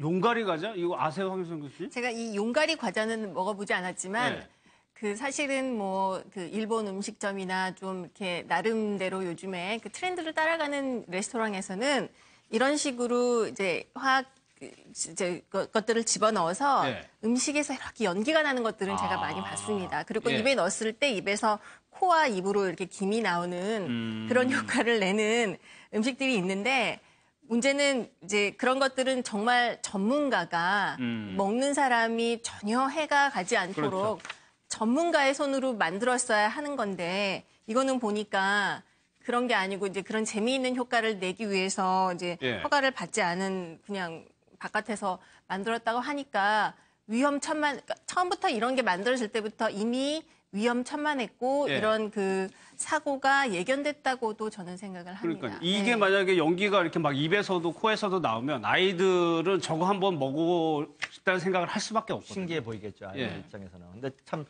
용가리 과자? 이거 아세요, 황유성 씨? 제가 이 용가리 과자는 먹어보지 않았지만 네. 그 사실은 뭐 그 일본 음식점이나 좀 이렇게 나름대로 요즘에 그 트렌드를 따라가는 레스토랑에서는 이런 식으로 이제 화학 그 이제 것- 것들을 집어넣어서 네. 음식에서 이렇게 연기가 나는 것들은 제가 아. 많이 봤습니다. 그리고 예. 입에 넣었을 때 입에서 코와 입으로 이렇게 김이 나오는 음. 그런 효과를 내는 음식들이 있는데 문제는 이제 그런 것들은 정말 전문가가 음. 먹는 사람이 전혀 해가 가지 않도록 그렇죠. 전문가의 손으로 만들었어야 하는 건데 이거는 보니까 그런 게 아니고 이제 그런 재미있는 효과를 내기 위해서 이제 예. 허가를 받지 않은 그냥 바깥에서 만들었다고 하니까 위험천만 그러니까 처음부터 이런 게 만들어질 때부터 이미 위험천만했고 예. 이런 그 사고가 예견됐다고도 저는 생각을 합니다. 그러니까 이게 네. 만약에 연기가 이렇게 막 입에서도 코에서도 나오면 아이들은 저거 한번 먹고 싶다는 생각을 할 수밖에 없거든요. 신기해 보이겠죠 아이들 예. 입장에서는. 근데 참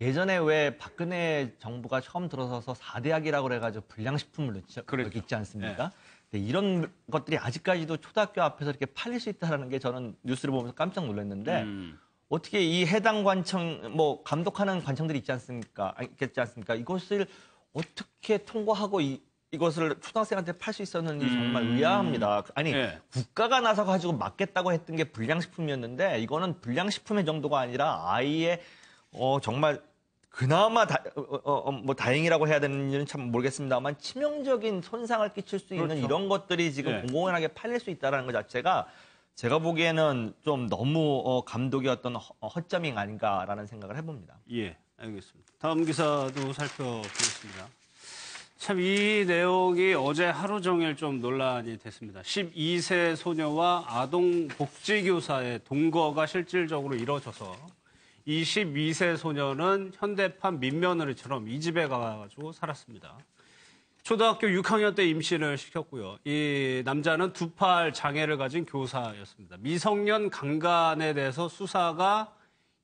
예전에 왜 박근혜 정부가 처음 들어서서 4대약이라고 그래가지고 불량식품을 넣지, 그랬죠. 넣기 있지 않습니까? 예. 이런 것들이 아직까지도 초등학교 앞에서 이렇게 팔릴 수 있다는 게 저는 뉴스를 보면서 깜짝 놀랐는데 음. 어떻게 이 해당 관청 뭐 감독하는 관청들이 있지 않습니까? 아니, 있지 않습니까? 이것을 어떻게 통과하고 이, 이것을 초등학생한테 팔 수 있었는지 정말 음. 의아합니다. 아니 예. 국가가 나서 가지고 막겠다고 했던 게 불량식품이었는데 이거는 불량식품의 정도가 아니라 아이의 어 정말 그나마 다, 어, 어, 어, 뭐 다행이라고 해야 되는지는 참 모르겠습니다만 치명적인 손상을 끼칠 수 있는 그렇죠. 이런 것들이 지금 네. 공공연하게 팔릴 수 있다는 것 자체가 제가 보기에는 좀 너무 어, 감독의 어떤 허- 어, 허점이 아닌가라는 생각을 해봅니다. 예, 알겠습니다. 다음 기사도 살펴보겠습니다. 참 이 내용이 어제 하루 종일 좀 논란이 됐습니다. 12세 소녀와 아동 복지교사의 동거가 실질적으로 이뤄져서 이 12세 소녀는 현대판 민며느리처럼 이 집에 가가지고 살았습니다. 초등학교 6학년 때 임신을 시켰고요. 이 남자는 두 팔 장애를 가진 교사였습니다. 미성년 강간에 대해서 수사가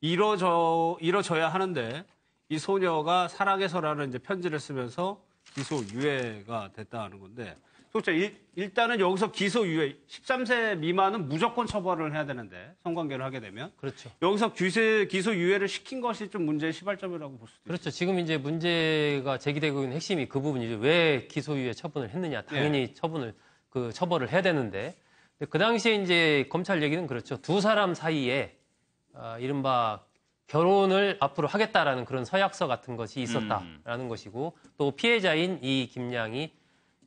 이뤄져, 이뤄져야 하는데 이 소녀가 사랑해서라는 이제 편지를 쓰면서 기소 유예가 됐다는 건데 그렇죠. 일, 일단은 여기서 기소 유예 13세 미만은 무조건 처벌을 해야 되는데 성관계를 하게 되면 그렇죠. 여기서 기소 유예를 시킨 것이 좀 문제의 시발점이라고 볼 수도. 그렇죠. 지금 이제 문제가 제기되고 있는 핵심이 그 부분이죠. 왜 기소유예 처분을 했느냐. 당연히 처분을 그 처벌을 해야 되는데 그 당시에 이제 검찰 얘기는 그렇죠. 두 사람 사이에 아, 이른바 결혼을 앞으로 하겠다라는 그런 서약서 같은 것이 있었다라는 것이고 또 피해자인 이 김양이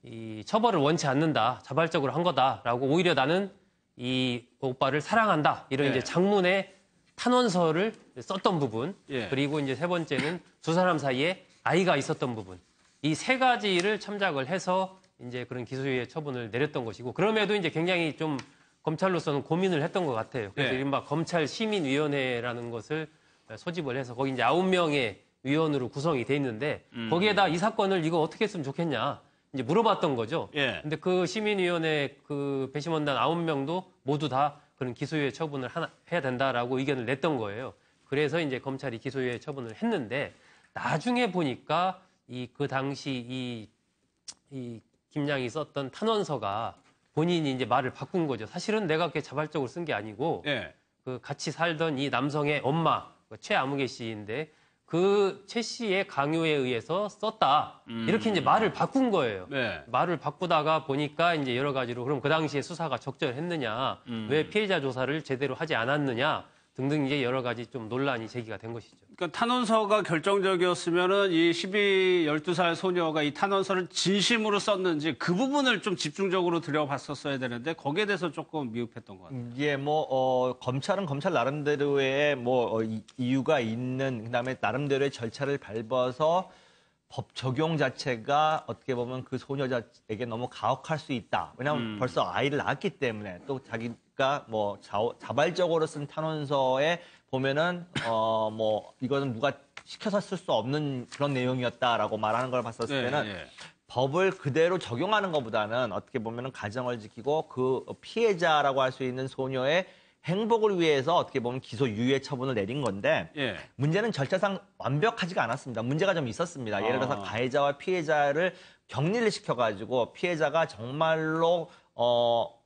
이 처벌을 원치 않는다, 자발적으로 한 거다라고 오히려 나는 이 오빠를 사랑한다 이런 예. 이제 장문의 탄원서를 썼던 부분 예. 그리고 이제 세 번째는 두 사람 사이에 아이가 있었던 부분 이 세 가지를 참작을 해서 이제 그런 기소유예 처분을 내렸던 것이고 그럼에도 이제 굉장히 좀 검찰로서는 고민을 했던 것 같아요. 그래서 예. 이른바 검찰 시민위원회라는 것을 소집을 해서 거기 이제 아홉 명의 위원으로 구성이 돼 있는데 음. 거기에다 이 사건을 이거 어떻게 했으면 좋겠냐 이제 물어봤던 거죠. 예. 근데 그 시민위원회 그 배심원단 아홉 명도 모두 다 그런 기소유예 처분을 하나, 해야 된다라고 의견을 냈던 거예요. 그래서 이제 검찰이 기소유예 처분을 했는데 나중에 보니까 이 그 당시 이, 이 김양이 썼던 탄원서가 본인이 이제 말을 바꾼 거죠. 사실은 내가 그렇게 자발적으로 쓴 게 아니고 예. 그 같이 살던 이 남성의 엄마 그 최아무개 씨인데 그 최 씨의 강요에 의해서 썼다 이렇게 이제 말을 바꾼 거예요. 네. 말을 바꾸다가 보니까 이제 여러 가지로 그럼 그 당시에 수사가 적절했느냐, 왜 피해자 조사를 제대로 하지 않았느냐 등등 이제 여러 가지 좀 논란이 제기가 된 것이죠. 그러니까 탄원서가 결정적이었으면은 이 12, 12살 소녀가 이 탄원서를 진심으로 썼는지 그 부분을 좀 집중적으로 들여봤었어야 되는데 거기에 대해서 조금 미흡했던 것 같아요. 이게 뭐 어, 검찰은 검찰 나름대로의 뭐 어, 이- 이유가 있는 그다음에 나름대로의 절차를 밟아서 법 적용 자체가 어떻게 보면 그 소녀자에게 너무 가혹할 수 있다. 왜냐하면 벌써 아이를 낳았기 때문에 또 자기 가뭐 자, 자발적으로 쓴 탄원서에 보면은 어 뭐 이거는 누가 시켜서 쓸 수 없는 그런 내용이었다라고 말하는 걸 봤었을 네, 때는 예. 법을 그대로 적용하는 것보다는 어떻게 보면 가정을 지키고 그 피해자라고 할 수 있는 소녀의 행복을 위해서 어떻게 보면 기소 유예 처분을 내린 건데 예. 문제는 절차상 완벽하지가 않았습니다. 문제가 좀 있었습니다. 예를 들어서 아. 가해자와 피해자를 격리를 시켜가지고 피해자가 정말로 어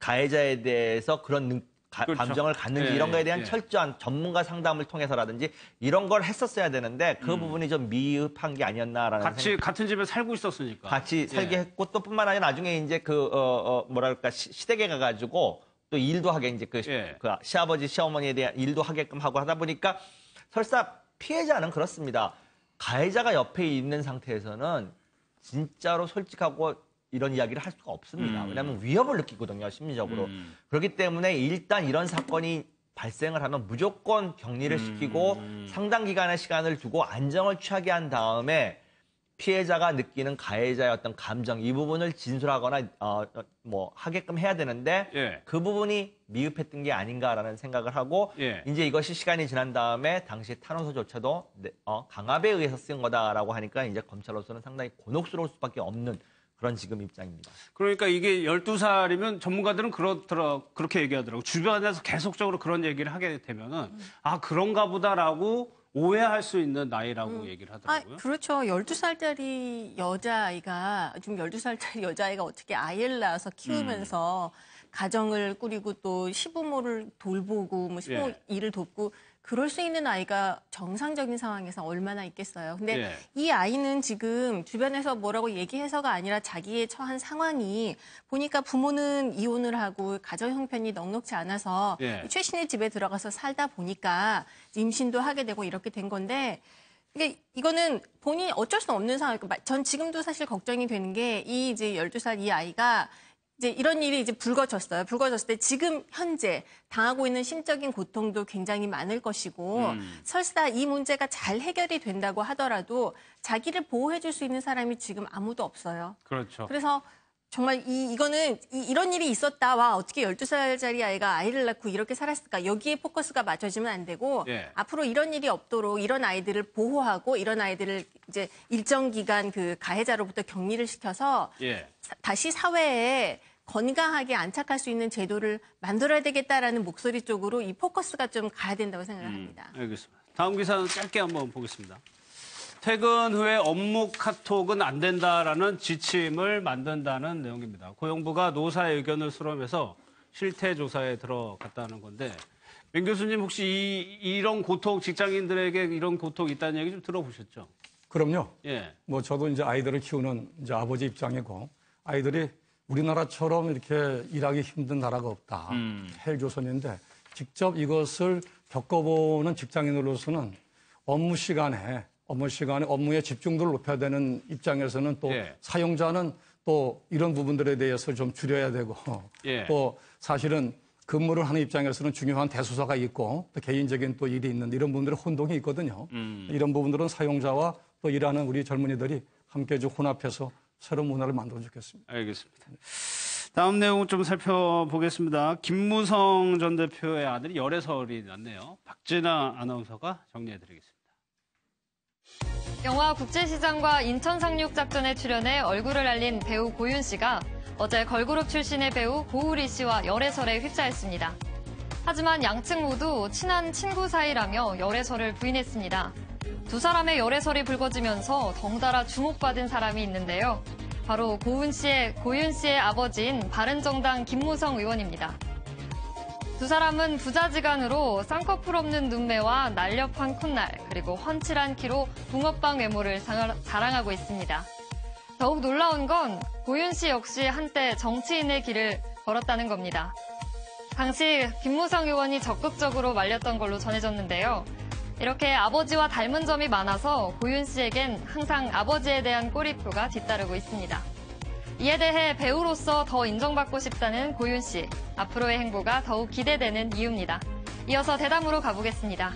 가해자에 대해서 그런 능- 가- 그렇죠. 감정을 갖는지 예, 이런 거에 대한 예. 철저한 전문가 상담을 통해서라든지 이런 걸 했었어야 되는데 그 음. 부분이 좀 미흡한 게 아니었나라는 같이 생각. 같은 집에 살고 있었으니까. 같이 살게 예. 했고 또 뿐만 아니라 나중에 이제 그 어, 어, 뭐랄까 시, 시댁에 가가지고 또 일도 하게 이제 그, 예. 그 시아버지 시어머니에 대한 일도 하게끔 하고 하다 보니까 설사 피해자는 그렇습니다. 가해자가 옆에 있는 상태에서는 진짜로 솔직하고 이런 이야기를 할 수가 없습니다. 음. 왜냐하면 위협을 느끼거든요, 심리적으로. 음. 그렇기 때문에 일단 이런 사건이 발생을 하면 무조건 격리를 시키고 음. 상당 기간의 시간을 두고 안정을 취하게 한 다음에 피해자가 느끼는 가해자의 어떤 감정 이 부분을 진술하거나 어, 어, 뭐 하게끔 해야 되는데 예. 그 부분이 미흡했던 게 아닌가라는 생각을 하고 예. 이제 이것이 시간이 지난 다음에 당시 탄원서조차도 네, 어, 강압에 의해서 쓴 거다라고 하니까 이제 검찰로서는 상당히 곤혹스러울 수밖에 없는 그런 지금 입장입니다. 그러니까 이게 12살이면 전문가들은 그렇더라, 그렇게 얘기하더라고. 주변에서 계속적으로 그런 얘기를 하게 되면은, 아, 그런가 보다라고 오해할 수 있는 나이라고 얘기를 아, 하더라고요. 그렇죠. 12살짜리 여자아이가, 지금 12살짜리 여자아이가 어떻게 아이를 낳아서 키우면서 음. 가정을 꾸리고 또 시부모를 돌보고 뭐 시부모 예. 일을 돕고 그럴 수 있는 아이가 정상적인 상황에서 얼마나 있겠어요. 근데 예. 이 아이는 지금 주변에서 뭐라고 얘기해서가 아니라 자기의 처한 상황이 보니까 부모는 이혼을 하고 가정 형편이 넉넉지 않아서 예. 최신의 집에 들어가서 살다 보니까 임신도 하게 되고 이렇게 된 건데 이게 이거는 본인이 어쩔 수 없는 상황이고 전 지금도 사실 걱정이 되는 게 이 이제 12살 이 아이가 이제 이런 일이 이제 불거졌어요. 불거졌을 때 지금 현재 당하고 있는 심적인 고통도 굉장히 많을 것이고 음. 설사 이 문제가 잘 해결이 된다고 하더라도 자기를 보호해 줄 수 있는 사람이 지금 아무도 없어요. 그렇죠. 그래서 정말 이, 이거는 이, 런 일이 있었다. 와, 어떻게 12살짜리 아이가 아이를 낳고 이렇게 살았을까. 여기에 포커스가 맞춰지면 안 되고 예. 앞으로 이런 일이 없도록 이런 아이들을 보호하고 이런 아이들을 이제 일정 기간 그 가해자로부터 격리를 시켜서 예. 사- 다시 사회에 건강하게 안착할 수 있는 제도를 만들어야 되겠다라는 목소리 쪽으로 이 포커스가 좀 가야 된다고 생각을 합니다. 알겠습니다. 다음 기사는 짧게 한번 보겠습니다. 퇴근 후에 업무 카톡은 안 된다라는 지침을 만든다는 내용입니다. 고용부가 노사의 의견을 수렴해서 실태 조사에 들어갔다는 건데 맹 교수님 혹시 이, 이런 고통 직장인들에게 이런 고통 있다는 얘기 좀 들어보셨죠? 그럼요. 예. 뭐 저도 이제 아이들을 키우는 이제 아버지 입장이고 아이들이 우리나라처럼 이렇게 일하기 힘든 나라가 없다. 헬조선인데 직접 이것을 겪어보는 직장인으로서는 업무 시간에 업무 시간에 업무의 집중도를 높여야 되는 입장에서는 또 예. 사용자는 또 이런 부분들에 대해서 좀 줄여야 되고 예. 또 사실은 근무를 하는 입장에서는 중요한 대소사가 있고 또 개인적인 또 일이 있는 이런 부분들의 혼동이 있거든요. 이런 부분들은 사용자와 또 일하는 우리 젊은이들이 함께 좀 혼합해서 새로운 문화를 만들어 주겠습니다. 알겠습니다. 다음 내용 좀 살펴보겠습니다. 김무성 전 대표의 아들이 열애설이 났네요. 박진아 아나운서가 정리해드리겠습니다. 영화 국제시장과 인천 상륙 작전에 출연해 얼굴을 알린 배우 고윤 씨가 어제 걸그룹 출신의 배우 고우리 씨와 열애설에 휩싸였습니다. 하지만 양측 모두 친한 친구 사이라며 열애설을 부인했습니다. 두 사람의 열애설이 불거지면서 덩달아 주목받은 사람이 있는데요. 바로 고은 씨의, 고윤 씨의 아버지인 바른정당 김무성 의원입니다. 두 사람은 부자지간으로 쌍꺼풀 없는 눈매와 날렵한 콧날, 그리고 훤칠한 키로 붕어빵 외모를 상- 자랑하고 있습니다. 더욱 놀라운 건 고윤 씨 역시 한때 정치인의 길을 걸었다는 겁니다. 당시 김무성 의원이 적극적으로 말렸던 걸로 전해졌는데요. 이렇게 아버지와 닮은 점이 많아서 고윤 씨에겐 항상 아버지에 대한 꼬리표가 뒤따르고 있습니다. 이에 대해 배우로서 더 인정받고 싶다는 고윤 씨. 앞으로의 행보가 더욱 기대되는 이유입니다. 이어서 대담으로 가보겠습니다.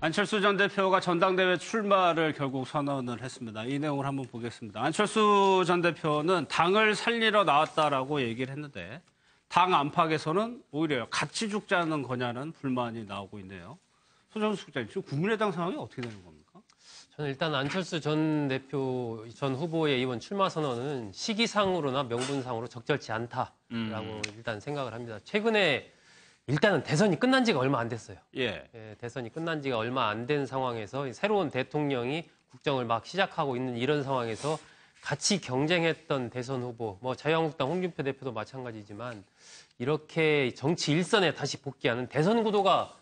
안철수 전 대표가 전당대회 출마를 결국 선언을 했습니다. 이 내용을 한번 보겠습니다. 안철수 전 대표는 당을 살리러 나왔다라고 얘기를 했는데 당 안팎에서는 오히려 같이 죽자는 거냐는 불만이 나오고 있네요. 소정수 국장님, 지금 국민의당 상황이 어떻게 되는 겁니까? 저는 일단 안철수 전 대표 전 후보의 이번 출마 선언은 시기상으로나 명분상으로 적절치 않다라고 음. 일단 생각을 합니다. 최근에 일단은 대선이 끝난 지가 얼마 안 됐어요. 예. 예, 대선이 끝난 지가 얼마 안 된 상황에서 새로운 대통령이 국정을 막 시작하고 있는 이런 상황에서 같이 경쟁했던 대선 후보, 뭐 자유한국당 홍준표 대표도 마찬가지지만 이렇게 정치 일선에 다시 복귀하는 대선 구도가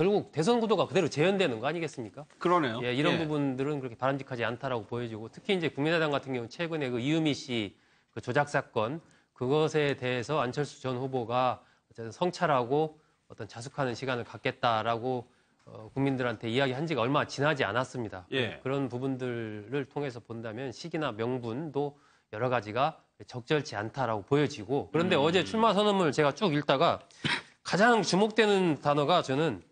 결국 대선 구도가 그대로 재현되는 거 아니겠습니까? 그러네요. 예, 이런 부분들은 그렇게 바람직하지 않다라고 보여지고 특히 이제 국민의당 같은 경우 최근에 그 이유미 씨 그 조작 사건 그것에 대해서 안철수 전 후보가 어쨌든 성찰하고 어떤 자숙하는 시간을 갖겠다라고 어, 국민들한테 이야기한 지가 얼마 지나지 않았습니다. 예. 그런 부분들을 통해서 본다면 시기나 명분도 여러 가지가 적절치 않다라고 보여지고 그런데 음. 어제 출마 선언문을 제가 쭉 읽다가 가장 주목되는 단어가 저는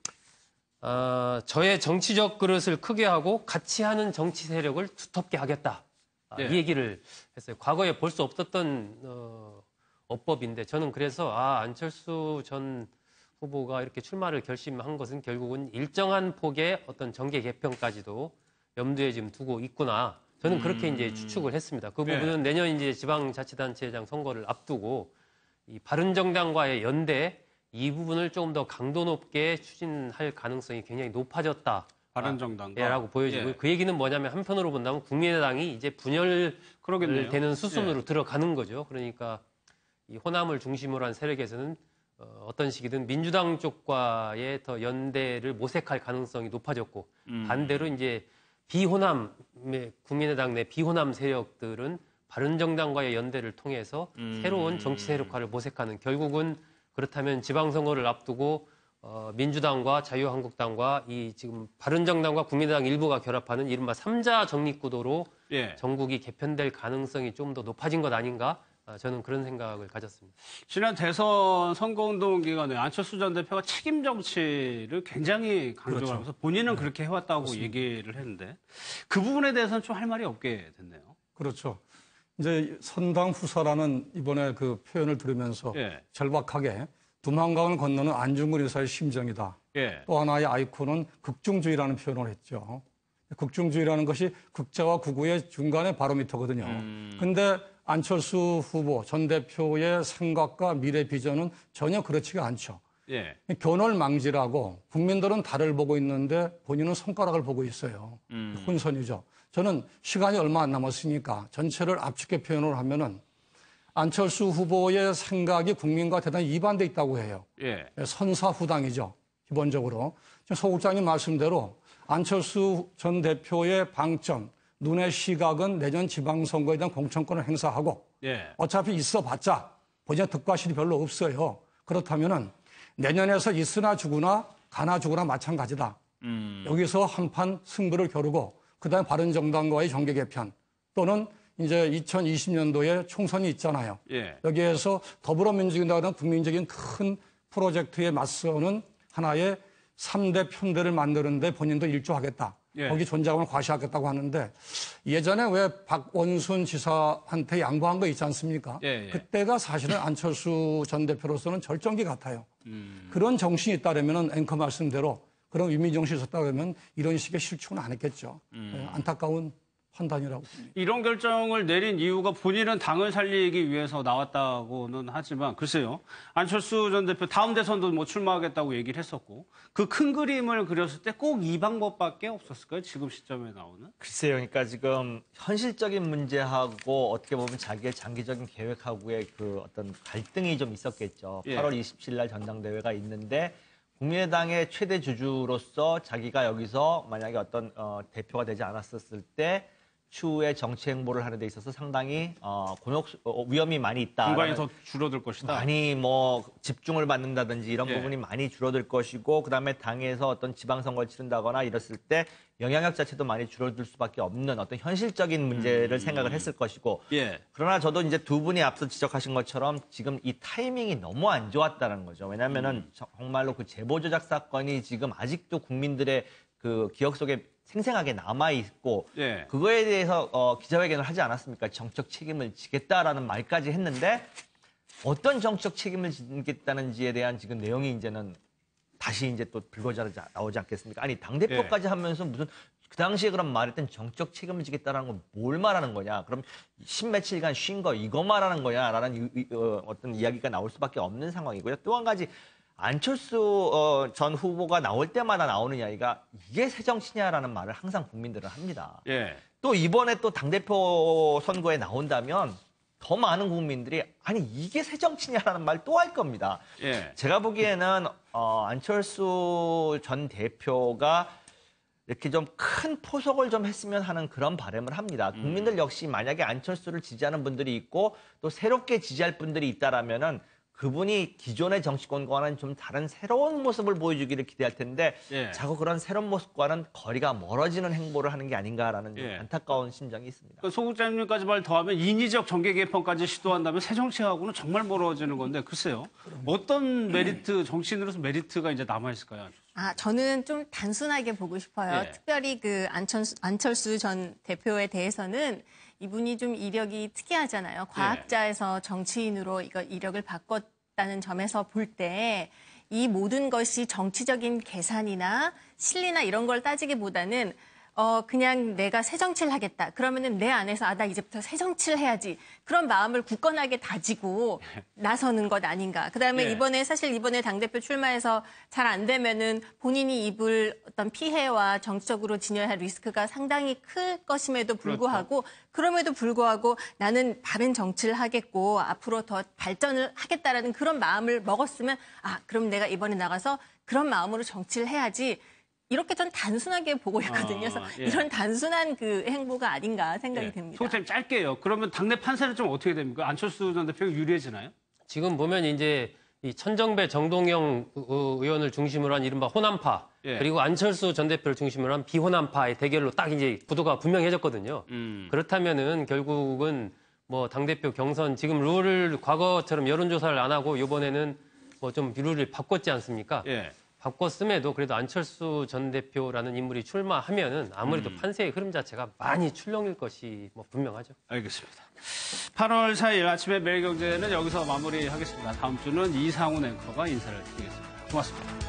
아, 저의 정치적 그릇을 크게 하고 같이 하는 정치 세력을 두텁게 하겠다. 아, 네. 이 얘기를 했어요. 과거에 볼 수 없었던 어, 어법인데 저는 그래서 아, 안철수 전 후보가 이렇게 출마를 결심한 것은 결국은 일정한 폭의 어떤 정계 개편까지도 염두에 지금 두고 있구나. 저는 그렇게 이제 추측을 했습니다. 그 네. 부분은 내년 이제 지방자치단체장 선거를 앞두고 이 바른정당과의 연대 이 부분을 조금 더 강도 높게 추진할 가능성이 굉장히 높아졌다. 바른정당과 예, 라고 보여지고 예. 그 얘기는 뭐냐면 한편으로 본다면 국민의당이 이제 분열 그러겠네요. 되는 수순으로 예. 들어가는 거죠. 그러니까 이 호남을 중심으로 한 세력에서는 어, 어떤 식이든 민주당 쪽과의 더 연대를 모색할 가능성이 높아졌고 음. 반대로 이제 비호남의 국민의당 내 비호남 세력들은 바른정당과의 연대를 통해서 음. 새로운 정치 세력화를 모색하는 결국은 그렇다면 지방선거를 앞두고 어, 민주당과 자유한국당과 이 지금 바른정당과 국민의당 일부가 결합하는 이른바 삼자 정립구도로 예. 전국이 개편될 가능성이 좀 더 높아진 것 아닌가? 아, 저는 그런 생각을 가졌습니다. 지난 대선 선거운동 기간에 안철수 전 대표가 책임 정치를 굉장히 강조하면서 그렇죠. 본인은 그렇게 해왔다고 얘기를 했는데 그 부분에 대해서는 좀 할 말이 없게 됐네요. 그렇죠. 이제 선당 후사라는 이번에 그 표현을 들으면서 예. 절박하게 두만강을 건너는 안중근 의사의 심정이다. 예. 또 하나의 아이콘은 극중주의라는 표현을 했죠. 극중주의라는 것이 극자와 극우의 중간의 바로미터거든요. 근데 안철수 후보 전 대표의 생각과 미래 비전은 전혀 그렇지가 않죠. 예. 견월망지라고 국민들은 달을 보고 있는데 본인은 손가락을 보고 있어요. 혼선이죠. 저는 시간이 얼마 안 남았으니까 전체를 압축해 표현을 하면은 안철수 후보의 생각이 국민과 대단히 이반돼 있다고 해요. 예. 선사후당이죠. 기본적으로. 지금 소 국장님 말씀대로 안철수 전 대표의 방점, 눈의 시각은 내년 지방선거에 대한 공천권을 행사하고 예. 어차피 있어봤자 본인의 득과 실이 별로 없어요. 그렇다면은 내년에서 있으나 죽으나 가나 죽으나 마찬가지다. 여기서 한판 승부를 겨루고 그다음에 바른 정당과의 정계 개편 또는 이제 2020년도에 총선이 있잖아요. 예. 여기에서 더불어민주당이라는 국민적인 큰 프로젝트에 맞서는 하나의 3대 편대를 만드는데 본인도 일조하겠다. 예. 거기 존재감을 과시하겠다고 하는데 예전에 왜 박원순 지사한테 양보한 거 있지 않습니까? 예, 예. 그때가 사실은 안철수 전 대표로서는 절정기 같아요. 음. 그런 정신이 있다면 앵커 말씀대로 그런 위미 정신이 있었다면 이런 식의 실축은 안 했겠죠. 음. 예, 안타까운 판단이라고 봅니다. 이런 결정을 내린 이유가 본인은 당을 살리기 위해서 나왔다고는 하지만 글쎄요. 안철수 전 대표 다음 대선도 뭐 출마하겠다고 얘기를 했었고 그 큰 그림을 그렸을 때 꼭 이 방법밖에 없었을까요? 지금 시점에 나오는? 글쎄요. 그러니까 지금 현실적인 문제하고 어떻게 보면 자기의 장기적인 계획하고의 그 어떤 갈등이 좀 있었겠죠. 예. 8월 27일 날 전당대회가 있는데 국민의당의 최대 주주로서 자기가 여기서 만약에 어떤 어, 대표가 되지 않았었을 때 추후에 정치 행보를 하는 데 있어서 상당히 어, 곤혹 어, 위험이 많이 있다. 공간이 더 줄어들 것이다. 많이 뭐 집중을 받는다든지 이런 예. 부분이 많이 줄어들 것이고 그다음에 당에서 어떤 지방선거를 치른다거나 이랬을 때 영향력 자체도 많이 줄어들 수밖에 없는 어떤 현실적인 문제를 생각을 했을 것이고 예. 그러나 저도 이제 두 분이 앞서 지적하신 것처럼 지금 이 타이밍이 너무 안 좋았다는 거죠. 왜냐하면은 정말로 그 제보 조작 사건이 지금 아직도 국민들의 그 기억 속에 생생하게 남아 있고 예. 그거에 대해서 어, 기자회견을 하지 않았습니까? 정적 책임을 지겠다라는 말까지 했는데 어떤 정적 책임을 지겠다는지에 대한 지금 내용이 이제는 다시 이제 또 불거지지 나오지 않겠습니까? 아니 당 대표까지 하면서 무슨 그 당시에 그럼 말했던 정적 책임을 지겠다라는 건 뭘 말하는 거냐? 그럼 십며칠간 쉰 거 이거 말하는 거냐라는 이- 이- 어, 어떤 이야기가 나올 수밖에 없는 상황이고요. 또 한 가지 안철수 어, 전 후보가 나올 때마다 나오는 이야기가 이게 새 정치냐라는 말을 항상 국민들은 합니다. 예. 또 이번에 또 당대표 선거에 나온다면 더 많은 국민들이 아니 이게 새 정치냐라는 말 또 할 겁니다. 예. 제가 보기에는 어, 안철수 전 대표가 이렇게 좀 큰 포석을 좀 했으면 하는 그런 바람을 합니다. 국민들 역시 만약에 안철수를 지지하는 분들이 있고 또 새롭게 지지할 분들이 있다라면은 그분이 기존의 정치권과는 좀 다른 새로운 모습을 보여주기를 기대할 텐데 예. 자꾸 그런 새로운 모습과는 거리가 멀어지는 행보를 하는 게 아닌가라는 좀 예. 안타까운 심정이 있습니다. 그 소극장님까지 말 더하면 인위적 정계 개편까지 시도한다면 새 정치하고는 정말 멀어지는 건데 글쎄요. 어떤 메리트 정치인으로서 메리트가 이제 남아 있을까요? 아, 저는 좀 단순하게 보고 싶어요. 예. 특별히 그 안철수, 안철수 전 대표에 대해서는 이분이 좀 이력이 특이하잖아요. 과학자에서 정치인으로 이거 이력을 바꿨다는 점에서 볼 때 이 모든 것이 정치적인 계산이나 실리나 이런 걸 따지기보다는 어, 그냥 내가 새 정치를 하겠다. 그러면은 내 안에서 아, 나 이제부터 새 정치를 해야지. 그런 마음을 굳건하게 다지고 나서는 것 아닌가. 그 다음에 예. 이번에 사실 이번에 당대표 출마해서 잘 안 되면은 본인이 입을 어떤 피해와 정치적으로 지녀야 할 리스크가 상당히 클 것임에도 불구하고 그럼에도 불구하고 나는 다른 정치를 하겠고 앞으로 더 발전을 하겠다라는 그런 마음을 먹었으면 아, 그럼 내가 이번에 나가서 그런 마음으로 정치를 해야지. 이렇게 전 단순하게 보고 있거든요. 그래서 아, 예. 이런 단순한 그 행보가 아닌가 생각이 예. 됩니다. 소극장님 짧게요. 그러면 당내 판세는 좀 어떻게 됩니까? 안철수 전 대표가 유리해지나요? 지금 보면 이제 이 천정배 정동영 의- 의원을 중심으로 한 이른바 호남파 예. 그리고 안철수 전 대표를 중심으로 한 비호남파의 대결로 딱 이제 구도가 분명해졌거든요. 음. 그렇다면은 결국은 뭐 당 대표 경선 지금 룰을 과거처럼 여론조사를 안 하고 이번에는 뭐 좀 룰을 바꿨지 않습니까? 예. 바꿨음에도 그래도 안철수 전 대표라는 인물이 출마하면은 아무래도 판세의 흐름 자체가 많이 출렁일 것이 뭐 분명하죠. 알겠습니다. 8월 4일 아침에 매일경제는 여기서 마무리하겠습니다. 다음 주는 이상훈 앵커가 인사를 드리겠습니다. 고맙습니다.